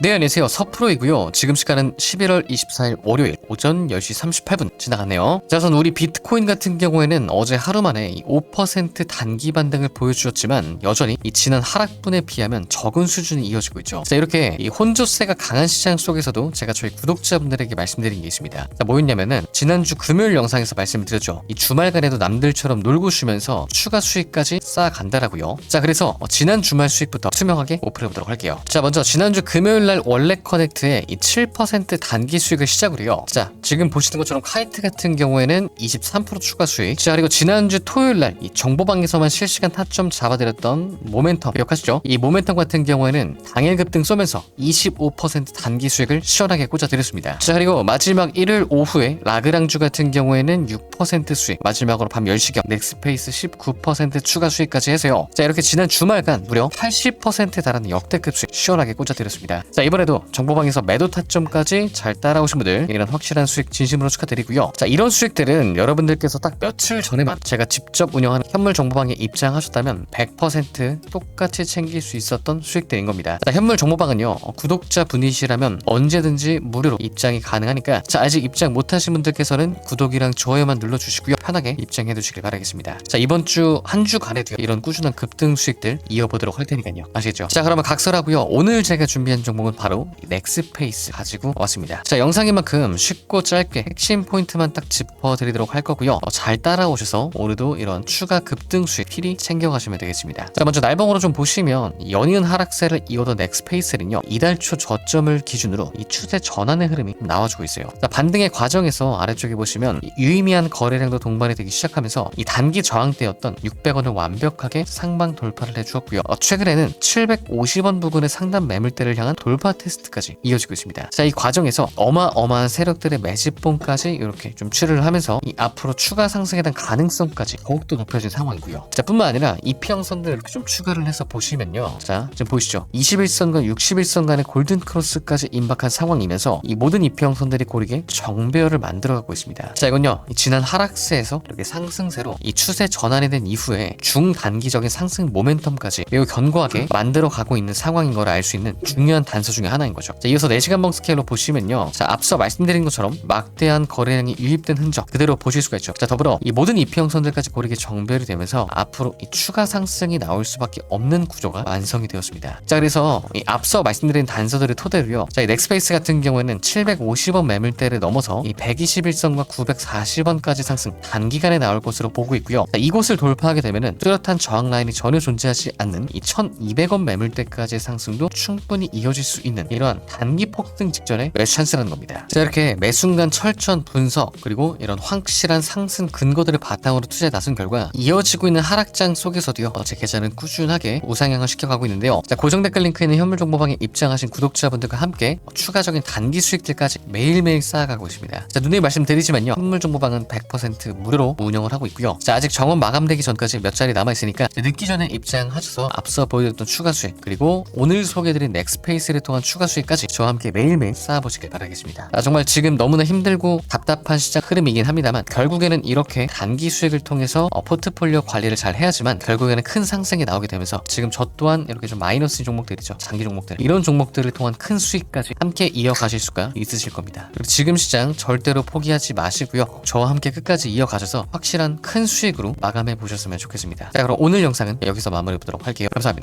네, 안녕하세요. 서프로이고요. 지금 시간은 11월 24일 월요일 오전 10시 38분 지나갔네요. 자, 우선 우리 비트코인 같은 경우에는 어제 하루 만에 이5% 단기 반등을 보여주었지만 여전히 이 지난 하락분에 비하면 적은 수준이 이어지고 있죠. 자, 이렇게 이 혼조세가 강한 시장 속에서도 제가 저희 구독자분들에게 말씀드린 게 있습니다. 자, 뭐였냐면은 지난주 금요일 영상에서 말씀을 드렸죠. 이 주말간에도 남들처럼 놀고 쉬면서 추가 수익까지 쌓아간다라고요. 자, 그래서 어, 지난 주말 수익부터 투명하게 오픈해보도록 할게요. 자, 먼저 지난주 금요일 날 원래 커넥트에 이 7% 단기 수익을 시작으로 해요. 자, 지금 보시는 것처럼 카이트 같은 경우에는 23% 추가 수익. 자, 그리고 지난주 토요일 날 이 정보방에서만 실시간 타점 잡아드렸던 모멘텀 기억하시죠? 이 모멘텀 같은 경우에는 당일 급등 쏘면서 25% 단기 수익을 시원하게 꽂아드렸습니다. 자, 그리고 마지막 일요일 오후에 라그랑주 같은 경우에는 6% 수익. 마지막으로 밤 10시경 넥스페이스 19% 추가 수익까지 해서요. 자, 이렇게 지난 주말간 무려 80%에 달하는 역대급 수익 시원하게 꽂아드렸습니다. 자, 이번에도 정보방에서 매도 타점까지 잘 따라오신 분들 이런 확실한 수익 진심으로 축하드리고요. 자, 이런 수익들은 여러분들께서 딱 며칠 전에만 제가 직접 운영하는 현물 정보방에 입장하셨다면 100% 똑같이 챙길 수 있었던 수익들인 겁니다. 자, 현물 정보방은요. 어, 구독자 분이시라면 언제든지 무료로 입장이 가능하니까 자, 아직 입장 못하신 분들께서는 구독이랑 좋아요만 눌러주시고요. 편하게 입장해 두시길 바라겠습니다. 자, 이번 주 한 주간에도 이런 꾸준한 급등 수익들 이어보도록 할 테니까요. 아시겠죠? 자, 그러면 각설하고요. 오늘 제가 준비한 종목은 바로 이 넥스페이스 가지고 왔습니다. 자, 영상인 만큼 쉽고 짧게 핵심 포인트만 딱 짚어드리도록 할 거고요. 어, 잘 따라오셔서 오늘도 이런 추가 급등 수익 필히 챙겨가시면 되겠습니다. 자, 먼저 날봉으로 좀 보시면 이 연이은 하락세를 이어던 넥스페이스는요. 이달 초 저점을 기준으로 이 추세 전환의 흐름이 나와주고 있어요. 자, 반등의 과정에서 아래쪽에 보시면 이 유의미한 거래량도 동반이 되기 시작하면서 이 단기 저항대였던 600원을 완벽하게 상방 돌파를 해주었고요. 어, 최근에는 750원 부근의 상단 매물대를 향한 돌파 테스트까지 이어지고 있습니다. 자, 이 과정에서 어마어마한 세력들의 매집봉까지 이렇게 좀 추를 하면서 이 앞으로 추가 상승에 대한 가능성까지 더욱더 높여진 상황이고요. 자, 뿐만 아니라 이평선들 이렇게 좀 추가를 해서 보시면요. 자, 지금 보시죠. 21선과 61선 간의 골든 크로스까지 임박한 상황이면서 이 모든 이평선들이 고르게 정배열을 만들어가고 있습니다. 자, 이건요. 이 지난 하락세에서 이렇게 상승세로 이 추세 전환이 된 이후에 중단기적인 상승 모멘텀까지 매우 견고하게 만들어 가고 있는 상황인 걸 알 수 있는 중요한 단서 중에 하나인 거죠. 자, 이어서 4시간봉 스케일로 보시면요. 자, 앞서 말씀드린 것처럼 막대한 거래량이 유입된 흔적 그대로 보실 수가 있죠. 자, 더불어 이 모든 이평선들까지 고르게 정배열이 되면서 앞으로 이 추가 상승이 나올 수밖에 없는 구조가 완성이 되었습니다. 자, 그래서 이 앞서 말씀드린 단서들을 토대로요. 자, 이 넥스페이스 같은 경우에는 750원 매물대를 넘어서 이 121선과 940원까지 상승 단기간에 나올 것으로 보고 있고요. 자, 이곳을 돌파하게 되면은 뚜렷한 저항 라인이 전혀 존재하지 않는 이 1200원 매물대까지의 상승도 충분히 이어질 수 있는 이러한 단기 폭등 직전의 매수 찬스라는 겁니다. 자, 이렇게 매순간 철저한 분석 그리고 이런 확실한 상승 근거들을 바탕으로 투자에 나선 결과 이어지고 있는 하락장 속에서도요. 어, 제 계좌는 꾸준하게 우상향을 시켜가고 있는데요. 자, 고정 댓글 링크에 있는 현물 정보방에 입장하신 구독자분들과 함께 어, 추가적인 단기 수익들까지 매일매일 쌓아가고 있습니다. 자, 누누이 말씀드리지만요. 현물 정보방은 100% 무료로 운영을 하고 있고요. 자, 아직 정원 마감되기 전까지 몇 자리 남아 있으니까 늦기 전에 입장하셔서 앞서 보여드렸던 추가 수익 그리고 오늘 소개해드린 넥스페이스를 통한 추가 수익까지 저와 함께 매일매일 쌓아보시길 바라겠습니다. 아, 정말 지금 너무나 힘들고 답답한 시장 흐름이긴 합니다만 결국에는 이렇게 단기 수익을 통해서 어, 포트폴리오 관리를 잘 해야지만 결국에는 큰 상승이 나오게 되면서 지금 저 또한 이렇게 좀 마이너스 종목들이죠. 장기 종목들 이런 종목들을 통한 큰 수익까지 함께 이어가실 수가 있으실 겁니다. 그리고 지금 시장 절대로 포기하지 마시고요. 저와 함께 끝까지 이어가셔서 확실한 큰 수익으로 마감해 보셨으면 좋겠습니다. 자 그럼 오늘 영상은 여기서 마무리 보도록 할게요. 감사합니다.